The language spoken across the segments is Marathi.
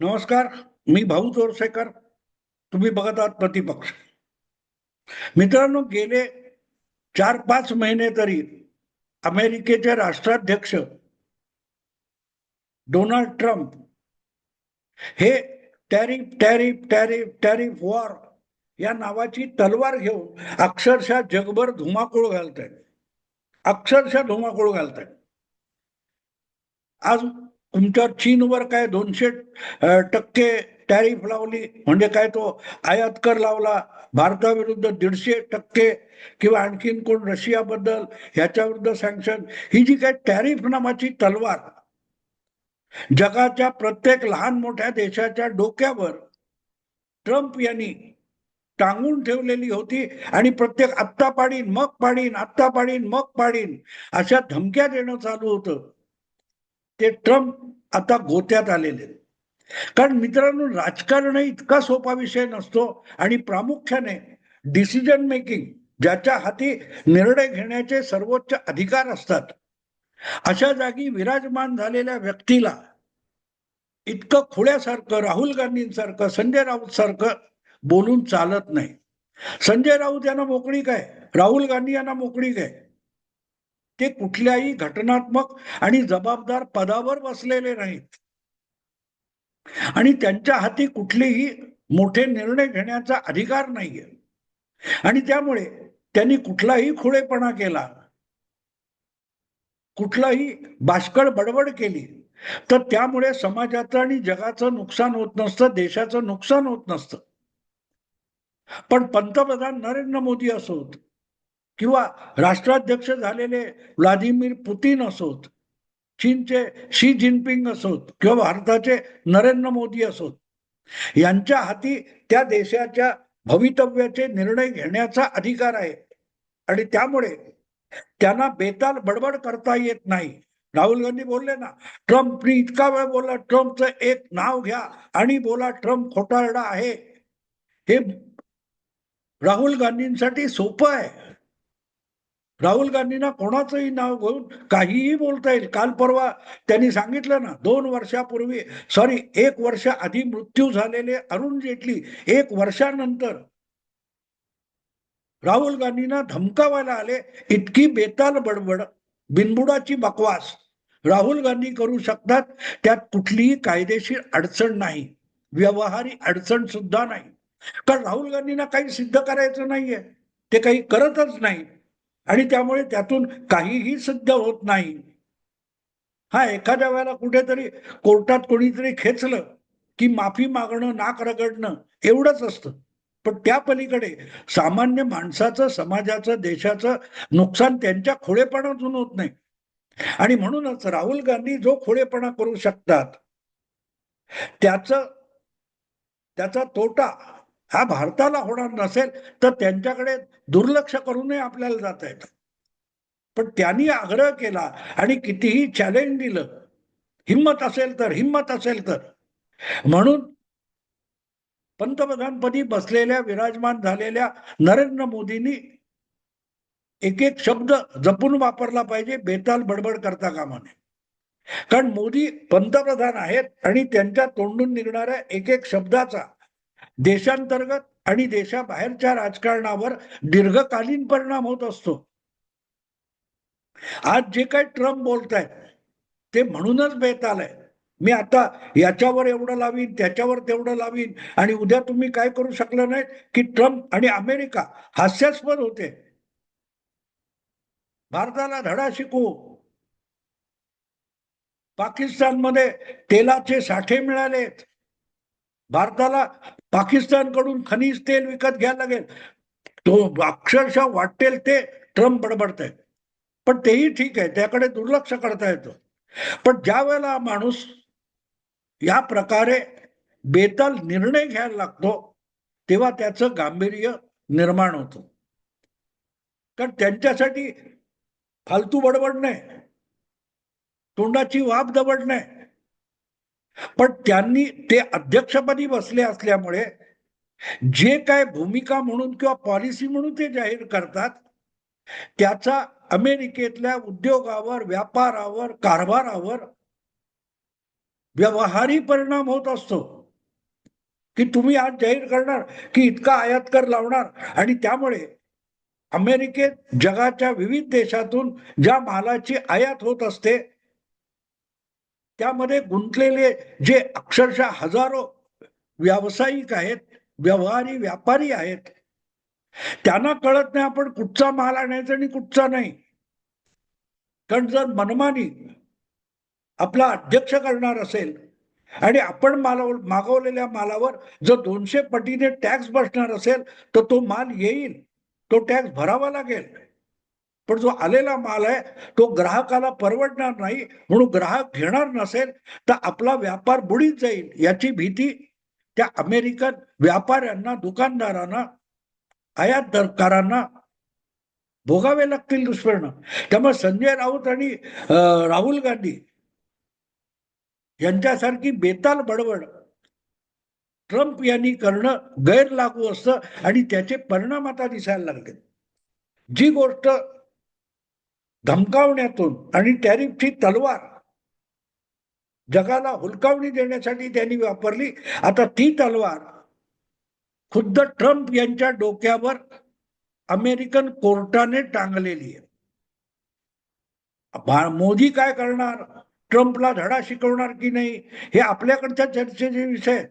नमस्कार मी भाऊ जोरसेकर. तुम्ही बघत आहात प्रतिपक्ष. मित्रांनो गेले चार पाच महिने तरी अमेरिकेचे राष्ट्राध्यक्ष डोनाल्ड ट्रम्प हे tariff tariff tariff tariff war या नावाची तलवार घेऊन अक्षरशः जगभर धुमाकूळ घालत आहेत अक्षरशः धुमाकूळ घालत आहेत आज तुमच्या चीनवर काय दोनशे टक्के टॅरिफ लावली? म्हणजे काय तो आयात कर लावला? भारताविरुद्ध दीडशे टक्के किंवा आणखीन कोण रशियाबद्दल ह्याच्याविरुद्ध सँक्शन ही जी काय टॅरिफ नावाची तलवार जगाच्या प्रत्येक लहान मोठ्या देशाच्या डोक्यावर ट्रम्प यांनी टांगून ठेवलेली होती आणि प्रत्येक आत्ता पाडीन मग पाडीन आत्ता पाडीन मग पाडीन अशा धमक्या देणं चालू होतं. ते ट्रम्प आता गोत्यात आलेले आहेत. कारण मित्रांनो राजकारण हा इतका सोपा विषय नसतो आणि प्रामुख्याने डिसिजन मेकिंग ज्याच्या हाती निर्णय घेण्याचे सर्वोच्च अधिकार असतात. अशा जागी विराजमान झालेल्या व्यक्तीला इतकं खुळ्यासारखं राहुल गांधींसारखं संजय राऊत सारखं बोलून चालत नाही. संजय राऊत यांना मोकळीक आहे राहुल गांधी यांना मोकळीक आहे ते कुठल्याही घटनात्मक आणि जबाबदार पदावर बसलेले नाहीत. आणि त्यांच्या हाती कुठलेही मोठे निर्णय घेण्याचा अधिकार नाहीये. आणि त्यामुळे त्यांनी कुठलाही खुळेपणा केला कुठलाही बाष्कळ बडबड केली तर त्यामुळे समाजाचं आणि जगाचं नुकसान होत नसतं देशाचं नुकसान होत नसतं. पण पंतप्रधान नरेंद्र मोदी असोत किंवा राष्ट्राध्यक्ष झालेले व्लादिमीर पुतीन असोत चीनचे शी जिनपिंग असोत किंवा भारताचे नरेंद्र मोदी असोत यांच्या हाती त्या देशाच्या भवितव्याचे निर्णय घेण्याचा अधिकार आहे. आणि त्यामुळे त्यांना बेताल बडबड करता येत नाही. राहुल गांधी बोलले ना ट्रम्पनी इतका वेळ बोलला ट्रम्पचं एक नाव घ्या आणि बोला ट्रम्प खोटारडा आहे. हे राहुल गांधींसाठी सोपं आहे. राहुल गांधींना कोणाचंही नाव घेऊन काहीही बोलता येईल. काल परवा त्यांनी सांगितलं ना दोन वर्षापूर्वी सॉरी एक वर्ष आधी मृत्यू झालेले अरुण जेटली एक वर्षानंतर राहुल गांधींना धमकावायला आले. इतकी बेताल बडबड बिनबुडाची बकवास. राहुल गांधी करू शकतात त्यात कुठलीही कायदेशीर अडचण नाही. व्यवहारी अडचण सुद्धा नाही. कारण राहुल गांधींना काही सिद्ध करायचं नाहीये. ते काही करतच नाही. आणि त्यामुळे त्यातून काहीही सिद्ध होत नाही. हा एखाद्या वेळेला कुठेतरी कोर्टात कोणीतरी खेचलं की माफी मागणं नाक रगडणं एवढंच असतं. पण त्या पलीकडे सामान्य माणसाचं समाजाचं देशाचं नुकसान त्यांच्या खोळेपणातून होत नाही. आणि म्हणूनच राहुल गांधी जो खोळेपणा करू शकतात त्याच त्याचा तोटा हा भारताला होणार नसेल तर त्यांच्याकडे दुर्लक्ष करूनही आपल्याला जाता येतं. पण त्यांनी आग्रह केला आणि कितीही चॅलेंज दिलं हिंमत असेल तर हिंमत असेल तर. म्हणून पंतप्रधानपदी बसलेल्या विराजमान झालेल्या नरेंद्र मोदींनी एक एक शब्द जपून वापरला पाहिजे बेताल बडबड करता कामा नये. कारण मोदी पंतप्रधान आहेत आणि त्यांच्या तोंडून निघणाऱ्या एक एक शब्दाचा देशांतर्गत आणि देशाबाहेरच्या राजकारणावर दीर्घकालीन परिणाम होत असतो. आज जे काही ट्रम्प बोलतायत ते म्हणूनच बेताल आहे मी आता याच्यावर एवढं लावीन त्याच्यावर तेवढं लावीन आणि उद्या तुम्ही काय करू शकलं नाही की ट्रम्प आणि अमेरिका हास्यास्पद होते. भारताला धडा शिकवू. पाकिस्तानमध्ये तेलाचे साठे मिळालेत. भारताला पाकिस्तानकडून खनिज तेल विकत घ्यायला लागेल. तो अक्षरशः वाटेल ते ट्रम्प बडबडत आहे पण तेही ठीक आहे त्याकडे दुर्लक्ष करता येतं. पण ज्या वेळेला माणूस या प्रकारे बेताल निर्णय घ्यायला लागतो तेव्हा त्याचं गांभीर्य निर्माण होतं. कारण त्यांच्यासाठी फालतू बडबड नाही. तोंडाची वाफ दबड नाही. पण त्यांनी ते अध्यक्षपदी बसले असल्यामुळे जे काय भूमिका म्हणून किंवा पॉलिसी म्हणून ते जाहीर करतात त्याचा अमेरिकेतल्या उद्योगावर व्यापारावर कारभारावर व्यवहारी परिणाम होत असतो. की तुम्ही आज जाहीर करणार की इतका आयात कर लावणार. आणि त्यामुळे अमेरिकेत जगाच्या विविध देशातून ज्या मालाची आयात होत असते त्यामध्ये गुंतलेले जे अक्षरशः हजारो व्यावसायिक आहेत व्यवहारी व्यापारी आहेत त्यांना कळत नाही आपण कुठचा माल आणायचा आणि कुठचा नाही. कारण जर मनमानी आपला अध्यक्ष करणार असेल आणि आपण मालावर मागवलेल्या मालावर जर दोनशे पटीने टॅक्स बसणार असेल तर तो माल येईल तो टॅक्स भरावा लागेल. पण जो आलेला माल आहे तो ग्राहकाला परवडणार नाही म्हणून ग्राहक घेणार नसेल तर आपला व्यापार बुडीत जाईल याची भीती त्या अमेरिकन व्यापाऱ्यांना दुकानदारांना आयातदारकारांना भोगावे लागतील दुष्परिणाम. त्यामुळे संजय राऊत आणि राहुल गांधी यांच्यासारखी बेताल बडबड ट्रम्प यांनी करणं गैर लागू असतं आणि त्याचे परिणाम आता दिसायला लागले जी गोष्ट धमकावण्यातून आणि टॅरिफची तलवार. जगाला हुलकावणी देण्यासाठी त्यांनी वापरली. आता ती तलवार खुद्द ट्रम्प यांच्या डोक्यावर अमेरिकन कोर्टाने टांगलेली आहे. मोदी काय करणार? ट्रम्पला धडा शिकवणार की नाही? हे आपल्याकडच्या चर्चेचे विषय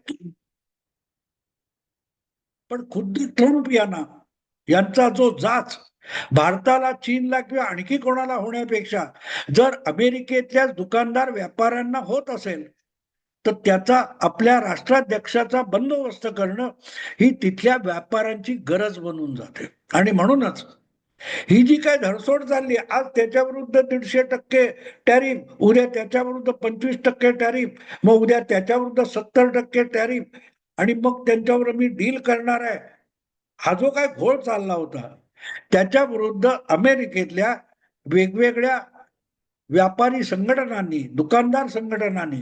पण खुद्द ट्रम्प यांना यांचा जो जाच भारताला चीनला किंवा आणखी कोणाला होण्यापेक्षा जर अमेरिकेतल्या दुकानदार व्यापाऱ्यांना होत असेल तर त्याचा आपल्या राष्ट्राध्यक्षाचा बंदोबस्त करणं ही तिथल्या व्यापाऱ्यांची गरज बनून जाते. आणि म्हणूनच ही जी काय धडसोड चालली आज त्याच्या विरुद्ध दीडशे टक्के टॅरिफ उद्या त्याच्या विरुद्ध पंचवीस टक्के टॅरिफ मग उद्या त्याच्या विरुद्ध सत्तर टक्के टॅरिफ आणि मग त्यांच्यावर मी डील करणार आहे हा जो काय घोळ चालला होता त्याच्या विरुद्ध अमेरिकेतल्या वेगवेगळ्या व्यापारी संघटनांनी दुकानदार संघटनांनी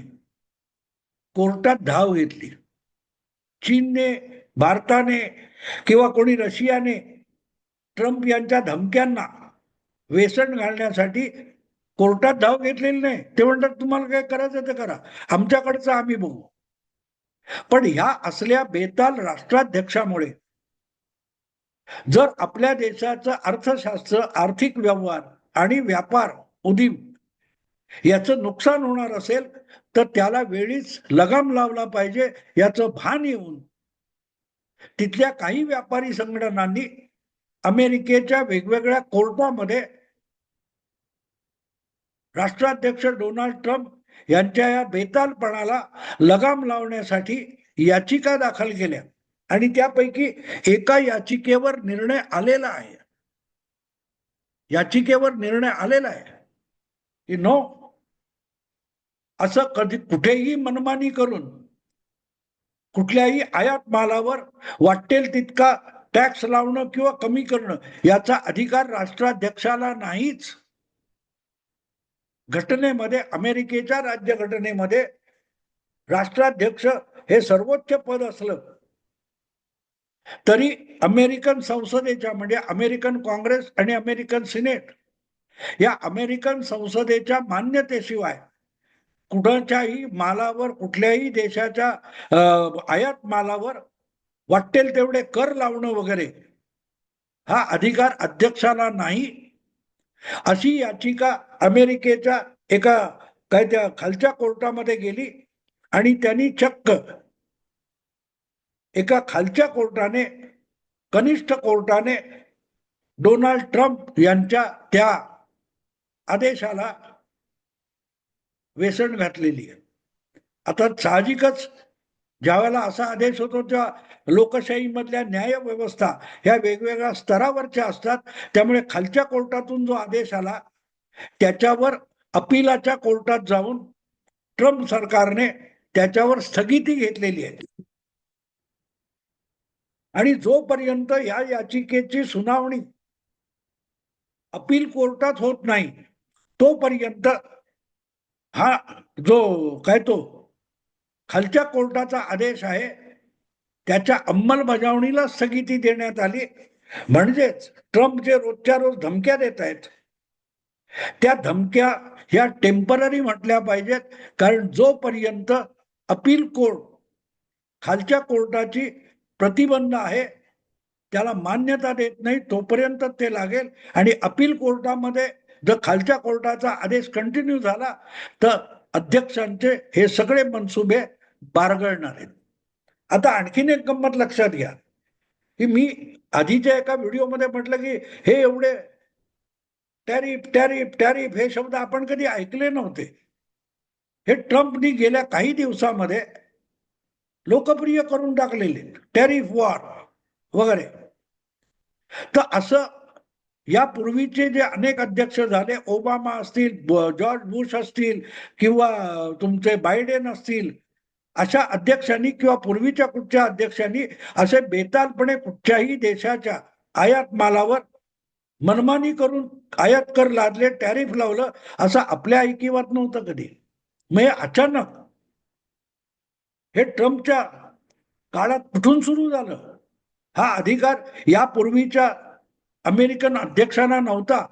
कोर्टात धाव घेतली. चीनने भारताने किंवा कोणी रशियाने ट्रम्प यांच्या धमक्यांना वेसण घालण्यासाठी कोर्टात धाव घेतलेली नाही. ते म्हणतात तुम्हाला काय करायचं ते करा. आमच्याकडचं आम्ही बघू. पण ह्या असल्या बेताल राष्ट्राध्यक्षामुळे जर आपल्या देशाचं अर्थशास्त्र आर्थिक व्यवहार आणि व्यापार उदीम याचं नुकसान होणार असेल तर त्याला वेळीच लगाम लावला पाहिजे याचं भान येऊन. तिथल्या काही व्यापारी संघटनांनी अमेरिकेच्या वेगवेगळ्या कोर्टामध्ये राष्ट्राध्यक्ष डोनाल्ड ट्रम्प यांच्या या बेतालपणाला लगाम लावण्यासाठी याचिका दाखल केल्या. आणि त्यापैकी एका याचिकेवर निर्णय आलेला आहे. याचिकेवर निर्णय आलेला आहे. की नो असं कधी कुठेही मनमानी करून कुठल्याही आयात मालावर वाटेल तितका टॅक्स लावणं किंवा कमी करणं याचा अधिकार राष्ट्राध्यक्षाला नाहीच. घटनेमध्ये अमेरिकेच्या राज्यघटनेमध्ये राष्ट्राध्यक्ष हे सर्वोच्च पद असलं तरी अमेरिकन संसदेच्या म्हणजे अमेरिकन काँग्रेस आणि अमेरिकन सिनेट या अमेरिकन संसदेच्या मान्यतेशिवाय कुणाच्याही मालावर कुठल्याही देशाच्या अं, आयात मालावर वाटेल तेवढे कर लावणं वगैरे हा अधिकार अध्यक्षाला नाही. अशी याचिका अमेरिकेच्या एका काय त्या खालच्या कोर्टामध्ये गेली आणि त्यांनी चक्क एका खालच्या कोर्टाने कनिष्ठ कोर्टाने डोनाल्ड ट्रम्प यांच्या त्या आदेशाला वेसण घातलेली आहे. आता साहजिकच ज्यावेळेला असा आदेश होतो तेव्हा लोकशाहीमधल्या न्याय व्यवस्था ह्या वेगवेगळ्या स्तरावरच्या असतात. त्यामुळे खालच्या कोर्टातून जो आदेश आला त्याच्यावर अपिलाच्या कोर्टात जाऊन ट्रम्प सरकारने त्याच्यावर स्थगिती घेतलेली आहे. आणि जोपर्यंत या याचिकेची सुनावणी अपील कोर्टात होत नाही तोपर्यंत हा जो काय तो खालच्या कोर्टाचा आदेश आहे त्याच्या अंमलबजावणीला स्थगिती देण्यात आली. म्हणजेच ट्रम्प जे रोजच्या रोज धमक्या देत आहेत त्या धमक्या ह्या टेंपररी म्हटल्या पाहिजेत. कारण जोपर्यंत अपील कोर्ट खालच्या कोर्टाची प्रतिबंध आहे. त्याला मान्यता देत नाही तोपर्यंत ते लागेल. आणि अपील कोर्टामध्ये जर खालच्या कोर्टाचा आदेश कंटिन्यू झाला तर अध्यक्षांचे हे सगळे मनसुबे बारगळणार आहेत. आता आणखीन एक गंमत लक्षात घ्या. की मी आधीच्या एका व्हिडिओमध्ये म्हटलं की हे एवढे टॅरिफ टॅरिफ टॅरिफ हे शब्द आपण कधी ऐकले नव्हते. हे ट्रम्पनी गेल्या काही दिवसामध्ये लोकप्रिय करून टाकलेले टॅरिफ वॉर वगैरे. तर असं यापूर्वीचे जे अनेक अध्यक्ष झाले ओबामा असतील जॉर्ज बुश असतील किंवा तुमचे बायडेन असतील अशा अध्यक्षांनी किंवा पूर्वीच्या कुठच्या अध्यक्षांनी असे बेतालपणे कुठच्याही देशाच्या आयात मालावर मनमानी करून आयात कर लादले टॅरिफ लावलं असं आपल्या ऐकिवात नव्हतं कधी. मग अचानक हे ट्रम्पच्या काळात कुठून सुरू झालं? हा अधिकार यापूर्वीच्या अमेरिकन अध्यक्षांना नव्हता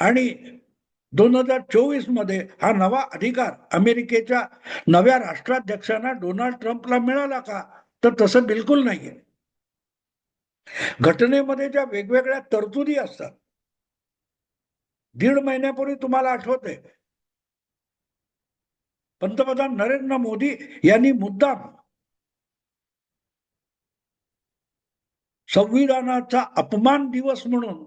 आणि दोन हजार चोवीसमध्ये हा नवा अधिकार अमेरिकेच्या नव्या राष्ट्राध्यक्षांना डोनाल्ड ट्रम्पला मिळाला का? तर तसं बिलकुल नाहीये. घटनेमध्ये ज्या वेगवेगळ्या तरतुदी असतात दीड महिन्यापूर्वी तुम्हाला आठवते पंतप्रधान नरेंद्र मोदी यांनी मुद्दाम संविधानाचा अपमान दिवस म्हणून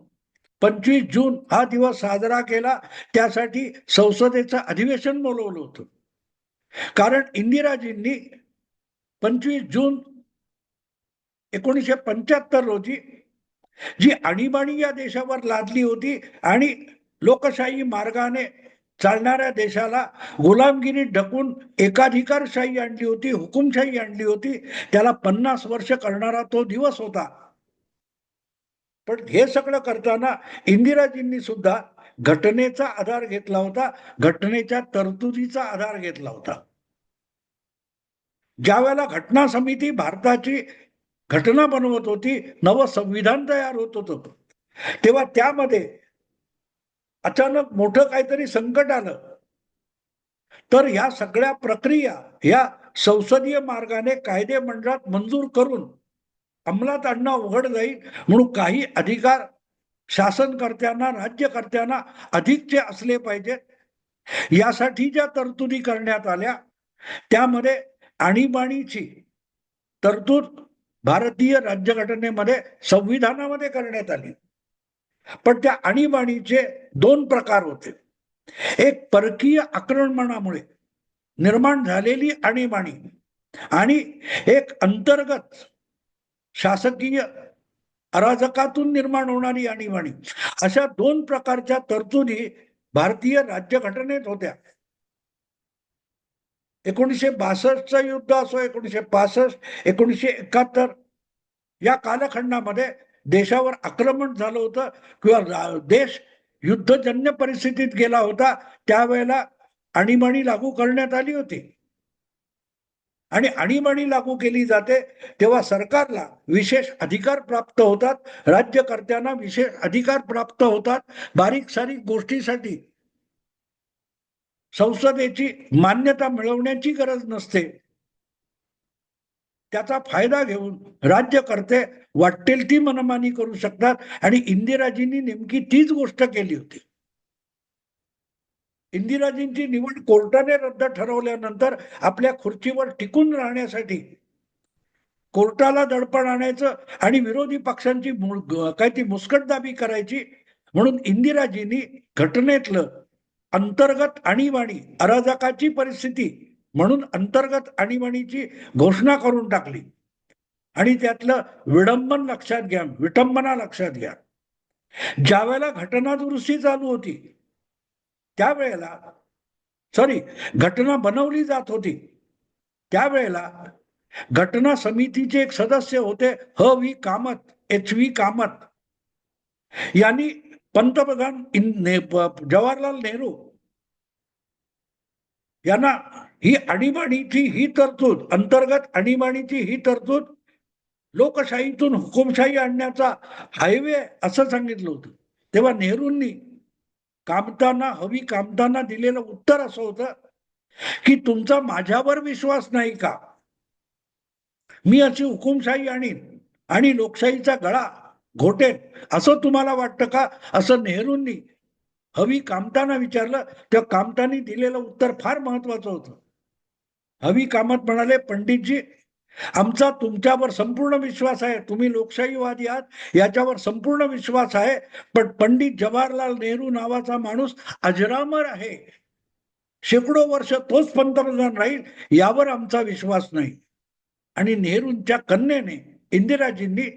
पंचवीस जून हा दिवस साजरा केला. त्यासाठी संसदेचं अधिवेशन बोलवलं होतं. कारण इंदिराजींनी पंचवीस जून एकोणीसशे पंच्याहत्तर रोजी जी आणीबाणी या देशावर लादली होती आणि लोकशाही मार्गाने चालणाऱ्या देशाला गुलामगिरी ढकून एकाधिकारशाही आणली होती हुकुमशाही आणली होती. त्याला पन्नास वर्ष करणारा तो दिवस होता. पण हे सगळं करताना इंदिराजींनी सुद्धा घटनेचा आधार घेतला होता घटनेच्या तरतुदीचा आधार घेतला होता. ज्या वेळेला घटना समिती भारताची घटना बनवत होती नवं संविधान तयार होत होतं. तेव्हा त्यामध्ये अचानक मोठं काहीतरी संकट आलं. तर ह्या सगळ्या प्रक्रिया ह्या संसदीय मार्गाने कायदे मंडळात मंजूर करून अंमलात आणणं अवघड जाईल म्हणून काही अधिकार शासनकर्त्यांना राज्यकर्त्यांना अधिकचे असले पाहिजेत. यासाठी ज्या तरतुदी करण्यात आल्या त्यामध्ये आणीबाणीची तरतूद भारतीय राज्यघटनेमध्ये संविधानामध्ये करण्यात आली. पण त्या आणीबाणीचे दोन प्रकार होते. एक परकीय आक्रमणामुळे निर्माण झालेली आणीबाणी आणि एक अंतर्गत शासकीय अराजकातून निर्माण होणारी आणीबाणी. अशा दोन प्रकारच्या तरतुदी भारतीय राज्यघटनेत होत्या. एकोणीसशे बासष्टचं युद्ध असो एकोणीसशे पासष्ट एकोणीसशे एकाहत्तर या कालखंडामध्ये देशावर आक्रमण झालं होतं किंवा देश युद्धजन्य परिस्थितीत गेला होता त्यावेळेला आणीबाणी लागू करण्यात आली होती. आणि आणीबाणी लागू केली जाते तेव्हा सरकारला विशेष अधिकार प्राप्त होतात राज्यकर्त्यांना विशेष अधिकार प्राप्त होतात बारीक सारीक गोष्टीसाठी संसदेची मान्यता मिळवण्याची गरज नसते. त्याचा फायदा घेऊन राज्यकर्ते वाटेल ती मनमानी करू शकतात. आणि इंदिराजींनी नेमकी तीच गोष्ट केली होती. इंदिराजींची निवड कोर्टाने रद्द ठरवल्यानंतर आपल्या खुर्चीवर टिकून राहण्यासाठी कोर्टाला दडपण आणायचं आणि विरोधी पक्षांची काय ती मुस्कटदाबी करायची म्हणून इंदिराजींनी घटनेतलं अंतर्गत आणीबाणी अराजकाची परिस्थिती म्हणून अंतर्गत आणीबाणीची घोषणा करून टाकली. आणि त्यातलं विडंबन लक्षात घ्या विटंबना लक्षात घ्या. ज्या वेळेला घटना दुरुस्ती चालू होती त्यावेळेला सॉरी घटना बनवली जात होती त्यावेळेला घटना समितीचे एक सदस्य होते H V Kamath H V Kamath. यांनी पंतप्रधान ने- जवाहरलाल नेहरू यांना ही आणीबाणीची ही तरतूद अंतर्गत आणीबाणीची ही तरतूद लोकशाहीतून हुकुमशाही आणण्याचा हायवे असं सांगितलं होतं. तेव्हा नेहरूंनी कामताना हवी कामताना दिलेलं उत्तर असं होतं की तुमचा माझ्यावर विश्वास नाही का? मी अशी हुकुमशाही आणीन आणि लोकशाहीचा गळा घोटेन असं तुम्हाला वाटतं का? असं नेहरूंनी हवी कामताना विचारलं. तेव्हा कामतानी दिलेलं उत्तर फार महत्वाचं होतं. हवी कामत म्हणाले पंडितजी आमचा तुमच्यावर संपूर्ण विश्वास आहे. तुम्ही लोकशाहीवादी आहात याच्यावर संपूर्ण विश्वास आहे. पण पंडित जवाहरलाल नेहरू नावाचा माणूस अजरामर आहे. शेकडो वर्ष तोच पंतप्रधान राहील यावर आमचा विश्वास नाही. आणि नेहरूंच्या कन्येने इंदिराजींनी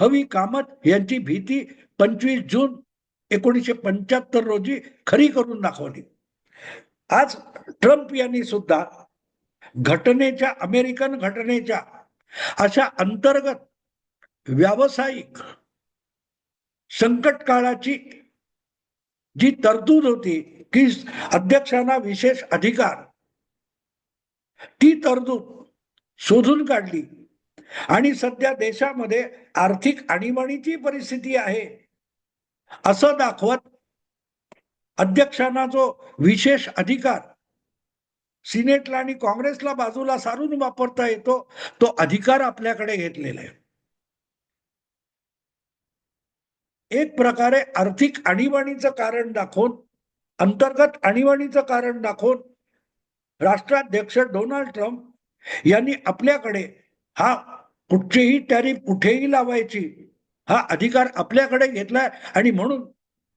हवी कामत यांची भीती पंचवीस जून एकोणीसशे पंच्याहत्तर रोजी खरी करून दाखवली. आज ट्रम्प यांनी सुद्धा घटनेच्या अमेरिकन घटनेच्या अशा अंतर्गत व्यावसायिक संकट काळाची जी तरतूद होती की अध्यक्षांना विशेष अधिकार ती तरतूद शोधून काढली. आणि सध्या देशामध्ये आर्थिक आणीबाणीची परिस्थिती आहे असं दाखवत अध्यक्षांना जो विशेष अधिकार सिनेटला आणि काँग्रेसला बाजूला सारून वापरता येतो तो अधिकार आपल्याकडे घेतलेला आहे. एक प्रकारे आर्थिक आणीबाणीचं कारण दाखवून अंतर्गत आणीबाणीचं कारण दाखवून राष्ट्राध्यक्ष डोनाल्ड ट्रम्प यांनी आपल्याकडे हा कुठचीही टॅरिफ कुठेही लावायची हा अधिकार आपल्याकडे घेतलाय आणि म्हणून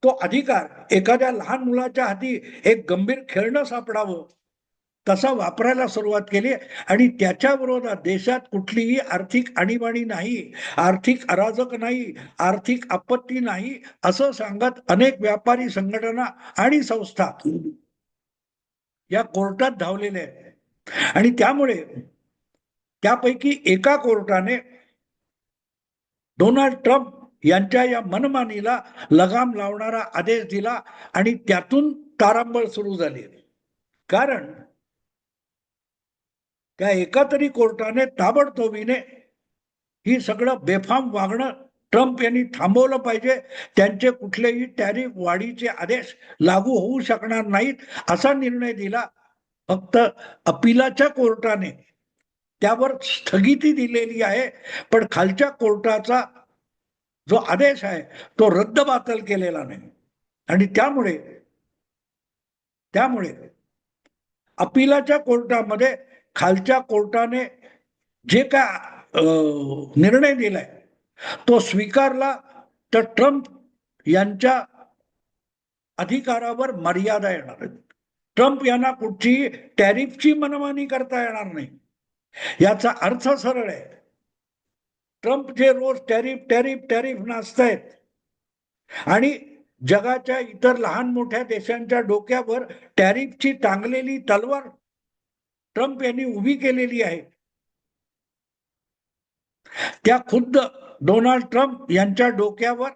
तो अधिकार एखाद्या लहान मुलाच्या हाती एक गंभीर खेळणं सापडावं. तसा वापरायला सुरुवात केली आणि त्याच्या विरोधात देशात कुठलीही आर्थिक आणीबाणी नाही आर्थिक अराजक नाही आर्थिक आपत्ती नाही असं सांगत अनेक व्यापारी संघटना आणि संस्था या कोर्टात धावलेल्या आहेत. आणि त्यामुळे त्यापैकी एका कोर्टाने डोनाल्ड ट्रम्प यांच्या या मनमानीला लगाम लावणारा आदेश दिला आणि त्यातून तारांबळ सुरू झाली. कारण त्या एका तरी कोर्टाने ताबडतोबीने ही सगळं बेफाम वागणं ट्रम्प यांनी थांबवलं पाहिजे. त्यांचे कुठलेही टॅरिफ वाढीचे आदेश लागू होऊ शकणार नाहीत असा निर्णय दिला. फक्त अपिलाच्या कोर्टाने त्यावर स्थगिती दिलेली आहे. पण खालच्या कोर्टाचा जो आदेश आहे तो रद्द बातल केलेला नाही. आणि त्यामुळे त्यामुळे अपिलाच्या कोर्टामध्ये खालच्या कोर्टाने जे काय निर्णय दिलाय तो स्वीकारला तर ट्रम्प यांच्या अधिकारावर मर्यादा येणार आहेत. ट्रम्प यांना कुठचीही टॅरिफची मनमानी करता येणार नाही. याचा अर्थ सरळ आहे. ट्रम्प जे रोज टॅरिफ टॅरिफ टॅरिफ नाचतायत. आणि जगाच्या इतर लहान मोठ्या देशांच्या डोक्यावर टॅरिफची टांगलेली तलवार ट्रम्प यांनी उभी केलेली आहे. त्या खुद्द डोनाल्ड ट्रम्प यांच्या डोक्यावर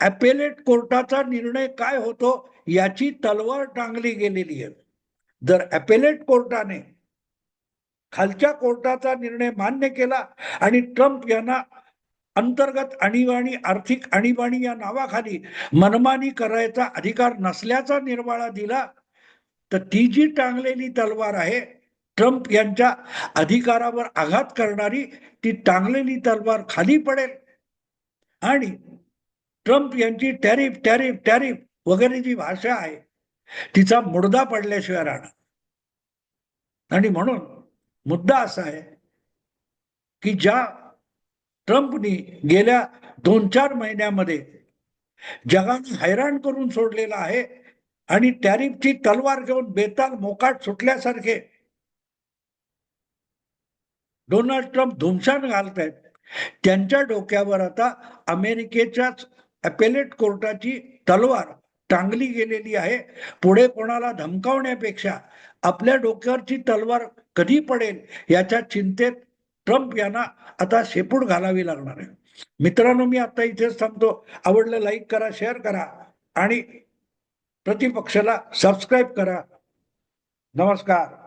अपेलेट कोर्टाचा निर्णय काय होतो याची तलवार टांगली गेलेली आहे. जर अपेलेट कोर्टाने खालच्या कोर्टाचा निर्णय मान्य केला आणि ट्रम्प यांना अंतर्गत आणीबाणी आर्थिक आणीबाणी या नावाखाली मनमानी करायचा अधिकार नसल्याचा निर्वाळा दिला तर ती जी टांगलेली तलवार आहे ट्रम्प यांच्या अधिकारावर आघात करणारी ती टांगलेली तलवार खाली पडेल. आणि ट्रम्प यांची टॅरिफ टॅरिफ टॅरिफ वगैरे जी भाषा आहे तिचा मुडदा पडल्याशिवाय राहणार. आणि म्हणून मुद्दा असा आहे की ज्या ट्रम्पनी गेल्या दोन चार महिन्यामध्ये जगाने हैराण करून सोडलेला आहे आणि टॅरिफची तलवार घेऊन बेताल मोकाट सुटल्यासारखे डोनाल्ड ट्रम्प धुमशान घालत आहेत त्यांच्या डोक्यावर आता अमेरिकेच्याच अपेलेट कोर्टाची तलवार टांगली गेलेली आहे. पुढे कोणाला धमकावण्यापेक्षा आपल्या डोक्यावरची तलवार कधी पडेल याच्या चिंतेत ट्रम्प यांना आता शेपूट घालावी लागणार आहे. मित्रांनो मी आता इथेच थांबतो. आवडलं लाईक करा शेअर करा आणि प्रतिपक्षाला सबस्क्राईब करा. नमस्कार.